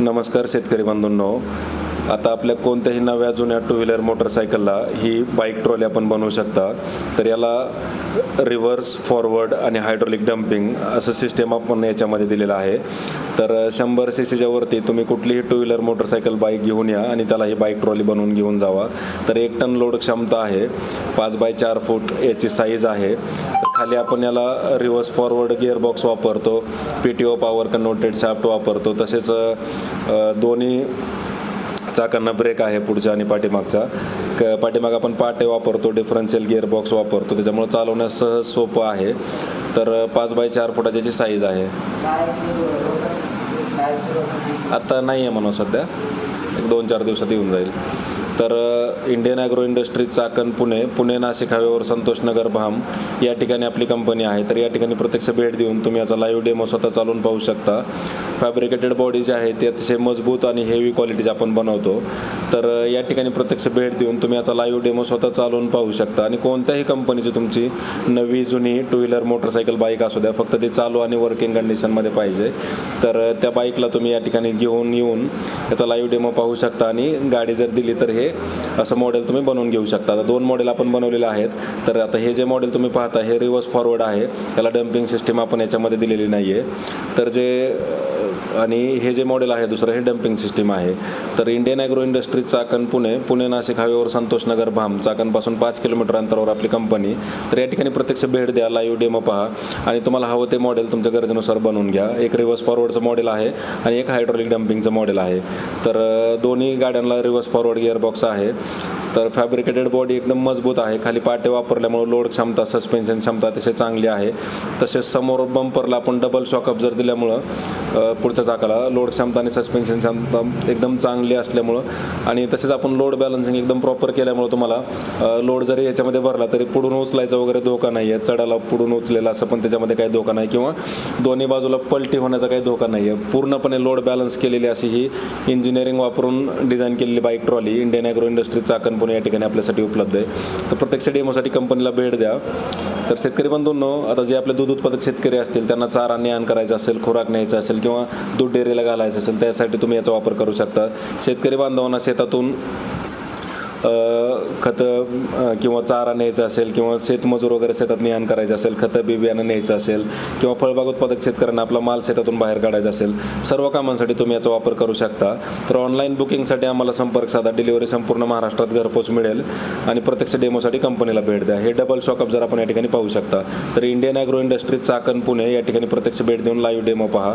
नमस्कार शेतकरी बंधूंनो. आता आपल्या कोणत्याही नव्या जुन्या टू व्हीलर मोटरसायकलला ही बाईक ट्रॉली आपण बनवू शकता. तर याला रिव्हर्स फॉरवर्ड आणि हायड्रोलिक डम्पिंग असं सिस्टेम आपण याच्यामध्ये दिलेलं आहे. तर शंभर सी सीच्या वरती तुम्ही कुठलीही टू व्हीलर मोटरसायकल बाईक घेऊन या आणि त्याला ही बाईक ट्रॉली बनवून घेऊन जावा. तर एक टन लोड क्षमता आहे. पाच बाय चार फूट याची साईज आहे. खाली आपण याला रिव्हर्स फॉरवर्ड गिअरबॉक्स वापरतो P T O power converted shaft वापरतो तसेच दोन्ही चाकांना ब्रेक आहे पुढच्या आणि पाठीमागचा क पाठीमाग आपण पाटे वापरतो डिफरन्शियल गिअरबॉक्स वापरतो त्याच्यामुळे चालवण्यास सहज सोपं आहे. तर पाच बाय चार फुटाची जी साईज आहे. आत्ता नाही आहे म्हणून सध्या. एक दोन चार दिवसात येऊन जाईल. तर Indian Agro Industries Chakan Pune Pune Nashik हायवेवर संतोष नगर भाम या ठिकाणी आपली कंपनी आहे. तर या ठिकाणी प्रत्यक्ष भेट देऊन तुम्ही याचा लाईव्ह डेमो स्वतः चालवून पाहू शकता. फॅब्रिकेटेड बॉडी जे आहे ते अतिशय मजबूत आणि हेवी क्वालिटीचे आपण बनवतो. तर या ठिकाणी प्रत्यक्ष भेट देऊन तुम्ही याचा लाईव्ह डेमो स्वतः चालवून पाहू शकता. आणि कोणत्याही कंपनीची तुमची नवी जुनी टू व्हीलर मोटरसायकल बाईक असू द्या फक्त ते चालू आणि वर्किंग कंडिशनमध्ये पाहिजे. तर त्या बाईकला तुम्ही या ठिकाणी घेऊन येऊन याचा लाईव्ह डेमो पाहू शकता. आणि गाडी जर दिली तर हे असं मॉडेल तुम्ही बनवून घेऊ शकता. आता दोन मॉडेल आपण बनवलेले आहेत. तर आता हे जे मॉडेल तुम्ही पाहता हे रिव्हर्स फॉरवर्ड आहे. त्याला डम्पिंग सिस्टीम आपण याच्यामध्ये दिलेली नाही आहे तर जे आणि हे जे मॉडेल आहे दुसरं हे डम्पिंग सिस्टीम आहे. तर Indian Agro Industries Chakan Pune Pune Nashik हायवेवर संतोषनगर भाम. चाकणपासून पाच किलोमीटर अंतरावर आपली कंपनी तर या ठिकाणी प्रत्यक्ष भेट द्या लाईव्ह डेमो पहा. आणि तुम्हाला हवं ते मॉडेल तुमच्या गरजेनुसार बनवून घ्या. एक रिव्हर्स फॉरवर्डचं मॉडेल आहे आणि एक हायड्रॉलिक डम्पिंगचं मॉडेल आहे. तर दोन्ही गाड्यांना रिव्हर्स फॉरवर्ड गिअरबॉक्स आहे तर फॅब्रिकेटेड बॉडी एकदम मजबूत आहे. खाली पाटे वापरल्यामुळे लोड क्षमता सस्पेन्शन क्षमता अतिशय चांगली आहे. तसेच समोर बंपरला आपण डबल शॉकअप जर दिल्यामुळं पुढच्या चाकाला. लोड क्षमता आणि सस्पेन्शन क्षमता एकदम चांगली असल्यामुळं आणि तसेच आपण लोड बॅलन्सिंग एकदम प्रॉपर केल्यामुळं तुम्हाला लोड जरी याच्यामध्ये भरला तरी पुढून उचलायचा वगैरे धोका नाही आहे चढाला पुढून उचलेला असं पण त्याच्यामध्ये काही धोका नाही किंवा दोन्ही बाजूला पलटी होण्याचा काही धोका नाही आहे पूर्णपणे लोड बॅलन्स केलेली अशी ही इंजिनिअरिंग वापरून डिझाईन केलेली bike trolley Indian Agro Industry Chakan Pune या ठिकाणी आपल्यासाठी उपलब्ध आहे. तर प्रत्यक्ष डेमोसाठी कंपनीला भेट द्या. तर शेतकरी बंधूंनो आता जे आपले दूध उत्पादक शेतकरी असतील त्यांना चारा ज्ञान करायचा असेल खुराक न्यायचा असेल किंवा दूध डेअरीला घालायचं असेल त्यासाठी तुम्ही याचा वापर करू शकता. शेतकरी बांधवांना शेतातून खतं किंवा चारा न्यायचा असेल किंवा शेतमजूर वगैरे शेतात नियान करायचं असेल खतं बी बियाणं न्यायचं असेल किंवा फळबाग उत्पादक शेतकऱ्यांना आपला माल शेतातून बाहेर काढायचा असेल सर्व कामांसाठी तुम्ही याचा वापर करू शकता. तर ऑनलाईन बुकिंगसाठी आम्हाला संपर्क साधा डिलिव्हरी संपूर्ण महाराष्ट्रात घरपोच मिळेल आणि प्रत्यक्ष डेमोसाठी कंपनीला भेट द्या. हे डबल शॉकअप जर आपण या ठिकाणी पाहू शकता. तर Indian Agro Industries Chakan Pune या ठिकाणी प्रत्यक्ष भेट देऊन लाईव्ह डेमो पहा.